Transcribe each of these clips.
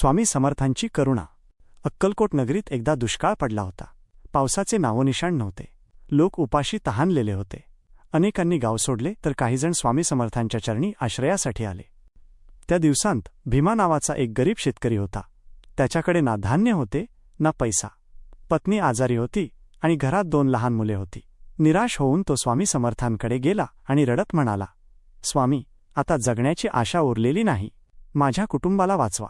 स्वामी समर्थांची करुणा. अक्कलकोट नगरीत एकदा दुष्काळ पडला होता. पावसाचे नावोनिशाण नव्हते. लोक उपाशी तहानलेले होते. अनेकांनी गाव सोडले तर काहीजण स्वामी समर्थांच्या चरणी आश्रयासाठी आले. त्या दिवसांत भीमा नावाचा एक गरीब शेतकरी होता. त्याच्याकडे ना धान्य होते ना पैसा. पत्नी आजारी होती आणि घरात दोन लहान मुले होती. निराश होऊन तो स्वामी समर्थांकडे गेला आणि रडत म्हणाला स्वामी आता जगण्याची आशा उरलेली नाही. माझ्या कुटुंबाला वाचवा.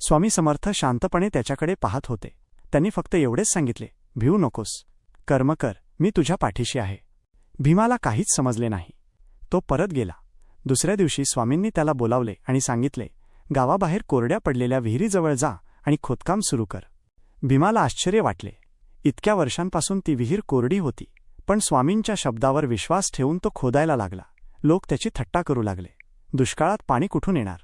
स्वामी समर्थ शांतपणे त्याच्याकडे पाहत होते. त्यांनी फक्त एवढेच सांगितले भिवू नकोस. कर्म कर. मी तुझ्या पाठीशी आहे. भीमाला काहीच समजले नाही. तो परत गेला. दुसऱ्या दिवशी स्वामींनी त्याला बोलावले आणि सांगितले गावाबाहेर कोरड्या पडलेल्या विहिरीजवळ जा आणि खोदकाम सुरू कर. भीमाला आश्चर्य वाटले. इतक्या वर्षांपासून ती विहीर कोरडी होती पण स्वामींच्या शब्दावर विश्वास ठेवून तो खोदायला लागला. लोक त्याची थट्टा करू लागले. दुष्काळात पाणी कुठून येणार?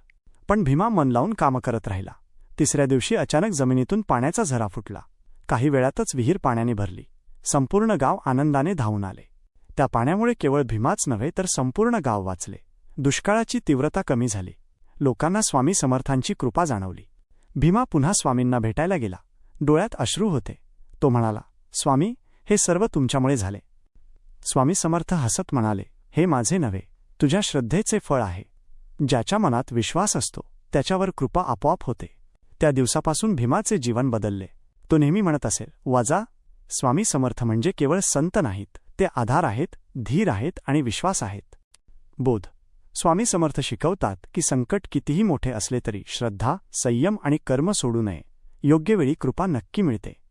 पण भीमा मन लावून कामं करत राहिला. तिसऱ्या दिवशी अचानक जमिनीतून पाण्याचा झरा फुटला. काही वेळातच विहीर पाण्याने भरली. संपूर्ण गाव आनंदाने धावून आले. त्या पाण्यामुळे केवळ भीमाच नव्हे तर संपूर्ण गाव वाचले. दुष्काळाची तीव्रता कमी झाली. लोकांना स्वामी समर्थांची कृपा जाणवली. भीमा पुन्हा स्वामींना भेटायला गेला. डोळ्यात अश्रू होते. तो म्हणाला स्वामी हे सर्व तुमच्यामुळे झाले. स्वामी समर्थ हसत म्हणाले हे माझे नव्हे. तुझ्या श्रद्धेचे फळ आहे. ज्याच्या मनात विश्वास असतो त्याच्यावर कृपा आपोआप होते. त्या दिवसापासून भीमाचे जीवन बदलले. तो नेहमी म्हणत असेल वाजा स्वामी समर्थ म्हणजे केवळ संत नाहीत. ते आधार आहेत धीर आहेत आणि विश्वास आहेत. बोध. स्वामी समर्थ शिकवतात की संकट कितीही मोठे असले तरी श्रद्धा संयम आणि कर्म सोडू नये. योग्य वेळी कृपा नक्की मिळते.